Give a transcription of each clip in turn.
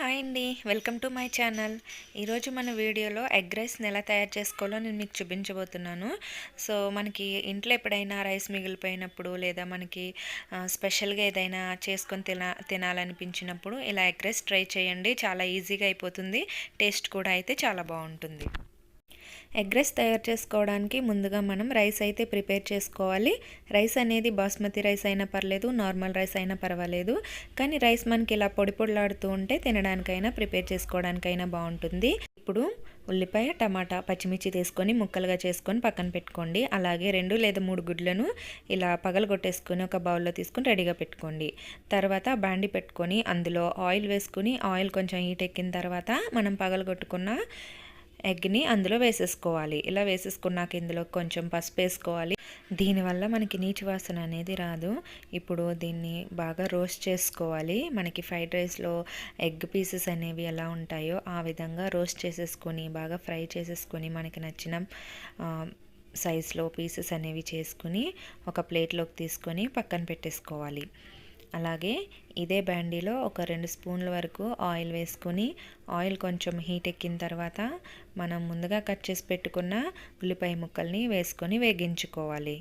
Hi అండి. Welcome to my channel. ఈరోజు మన వీడియోలో ఎగ్ రైస్ని ఎలా తయారు చేసుకోవాలో నేను మీకు చూపించబోతున్నాను. సో మనకి ఇంట్లో ఎప్పుడైనా రైస్ మిగిలిపోయినప్పుడు లేదా మనకి స్పెషల్గా ఏదైనా చేసుకొని తిన తినాలనిపించినప్పుడు ఇలా ఎగ్ రైస్ ట్రై చేయండి. చాలా ఈజీగా అయిపోతుంది. టేస్ట్ కూడా అయితే చాలా బాగుంటుంది. ఎగ్ రైస్ తయారు చేసుకోవడానికి ముందుగా మనం రైస్ అయితే ప్రిపేర్ చేసుకోవాలి. రైస్ అనేది బాస్మతి రైస్ అయినా పర్లేదు నార్మల్ రైస్ అయినా పర్వాలేదు. కానీ రైస్ మనకి ఇలా పొడి పొడిలాడుతూ ఉంటే తినడానికైనా ప్రిపేర్ చేసుకోవడానికైనా బాగుంటుంది. ఇప్పుడు ఉల్లిపాయ టమాటా పచ్చిమిర్చి తీసుకొని ముక్కలుగా చేసుకొని పక్కన పెట్టుకోండి. అలాగే రెండు లేదా మూడు గుడ్లను ఇలా పగలగొట్టేసుకొని ఒక బౌల్లో తీసుకొని రెడీగా పెట్టుకోండి. తర్వాత బాండి పెట్టుకొని అందులో ఆయిల్ వేసుకుని ఆయిల్ కొంచెం హీట్ ఎక్కిన తర్వాత మనం పగలగొట్టుకున్న ఎగ్ని అందులో వేసేసుకోవాలి. ఇలా వేసేసుకున్నాక ఇందులో కొంచెం పసుపు వేసుకోవాలి. దీనివల్ల మనకి నీచు వాసన అనేది రాదు. ఇప్పుడు దీన్ని బాగా రోస్ట్ చేసుకోవాలి. మనకి ఫ్రైడ్ రైస్లో ఎగ్ పీసెస్ అనేవి ఎలా ఉంటాయో ఆ విధంగా రోస్ట్ చేసేసుకొని బాగా ఫ్రై చేసేసుకొని మనకి నచ్చిన సైజ్లో పీసెస్ అనేవి చేసుకుని ఒక ప్లేట్లోకి తీసుకొని పక్కన పెట్టేసుకోవాలి. అలాగే ఇదే బ్యాండీలో ఒక రెండు స్పూన్ల వరకు ఆయిల్ వేసుకొని ఆయిల్ కొంచెం హీట్ ఎక్కిన తర్వాత మనం ముందుగా కట్ చేసి పెట్టుకున్న ఉల్లిపాయ ముక్కల్ని వేసుకొని వేగించుకోవాలి.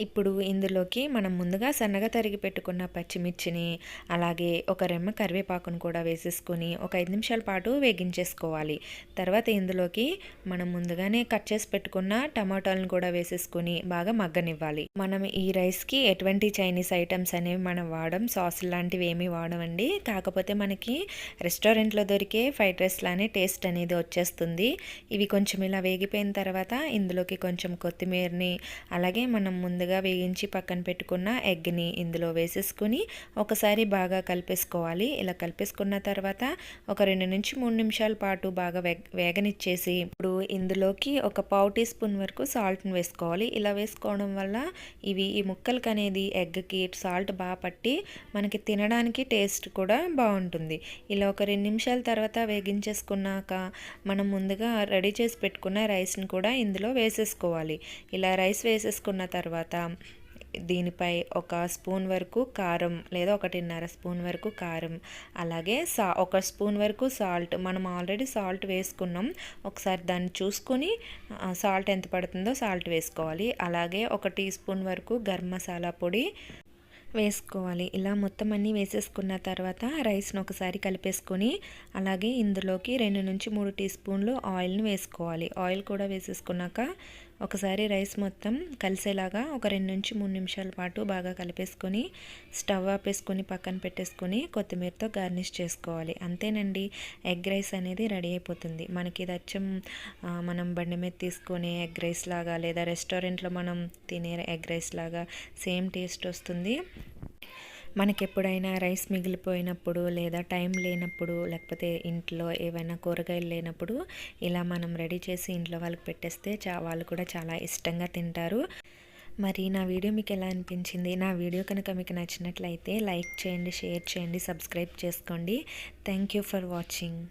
ఇప్పుడు ఇందులోకి మనం ముందుగా సన్నగా తరిగి పెట్టుకున్న పచ్చిమిర్చిని అలాగే ఒక రెమ్మ కరివేపాకును కూడా వేసేసుకొని ఒక ఐదు నిమిషాల పాటు వేగించేసుకోవాలి. తర్వాత ఇందులోకి మనం ముందుగానే కట్ చేసి పెట్టుకున్న టమాటాలను కూడా వేసేసుకొని బాగా మగ్గనివ్వాలి. మనం ఈ రైస్కి ఎటువంటి చైనీస్ ఐటమ్స్ అనేవి మనం వాడడం సాస్ లాంటివి ఏమీ వాడమండి కాకపోతే మనకి రెస్టారెంట్లో దొరికే ఫ్రైడ్ రైస్ లానే టేస్ట్ అనేది వచ్చేస్తుంది. ఇవి కొంచెం ఇలా వేగిపోయిన తర్వాత ఇందులోకి కొంచెం కొత్తిమీరని అలాగే మనం ముందుగా వేగించి పక్కన పెట్టుకున్న ఎగ్ని ఇందులో వేసేసుకుని ఒకసారి బాగా కలిపేసుకోవాలి. ఇలా కలిపేసుకున్న తర్వాత ఒక రెండు నుంచి మూడు నిమిషాల పాటు బాగా వేగనిచ్చేసి ఇప్పుడు ఇందులోకి ఒక పావు టీ స్పూన్ వరకు సాల్ట్ని వేసుకోవాలి. ఇలా వేసుకోవడం వల్ల ఇవి ఈ ముక్కలకి అనేది ఎగ్కి సాల్ట్ బాగా పట్టి మనకి తినడానికి టేస్ట్ కూడా బాగుంటుంది. ఇలా ఒక రెండు నిమిషాల తర్వాత వేగించేసుకున్నాక మనం ముందుగా రెడీ చేసి పెట్టుకున్న రైస్ని కూడా ఇందులో వేసేసుకోవాలి. ఇలా రైస్ వేసేసుకున్న తర్వాత తర్వాత దీనిపై ఒక స్పూన్ వరకు కారం లేదా ఒకటిన్నర స్పూన్ వరకు కారం అలాగే సా ఒక స్పూన్ వరకు సాల్ట్. మనం ఆల్రెడీ సాల్ట్ వేసుకున్నాం. ఒకసారి దాన్ని చూసుకొని సాల్ట్ ఎంత పడుతుందో సాల్ట్ వేసుకోవాలి. అలాగే ఒక టీ స్పూన్ వరకు గరం మసాలా పొడి వేసుకోవాలి. ఇలా మొత్తం అన్నీ వేసేసుకున్న తర్వాత రైస్ను ఒకసారి కలిపేసుకొని అలాగే ఇందులోకి రెండు నుంచి మూడు టీ స్పూన్లు ఆయిల్ని వేసుకోవాలి. ఆయిల్ కూడా వేసేసుకున్నాక ఒకసారి రైస్ మొత్తం కలిసేలాగా ఒక రెండు నుంచి మూడు నిమిషాల పాటు బాగా కలిపేసుకొని స్టవ్ ఆపేసుకొని పక్కన పెట్టేసుకొని కొత్తిమీరతో గార్నిష్ చేసుకోవాలి. అంతేనండి ఎగ్ రైస్ అనేది రెడీ అయిపోతుంది. మనకి ఇది అచ్చం మనం బండి మీద తీసుకొని ఎగ్ రైస్ లాగా లేదా రెస్టారెంట్లో మనం తినే ఎగ్ రైస్ లాగా సేమ్ టేస్ట్ వస్తుంది. మనకెప్పుడైనా రైస్ మిగిలిపోయినప్పుడు లేదా టైం లేనప్పుడు లేకపోతే ఇంట్లో ఏవైనా కూరగాయలు లేనప్పుడు ఇలా మనం రెడీ చేసి ఇంట్లో వాళ్ళకి పెట్టేస్తే చా వాళ్ళు కూడా చాలా ఇష్టంగా తింటారు. మరి నా వీడియో మీకు ఎలా అనిపించింది? నా వీడియో కనుక మీకు నచ్చినట్లయితే లైక్ చేయండి షేర్ చేయండి సబ్స్క్రైబ్ చేసుకోండి. Thank you for watching.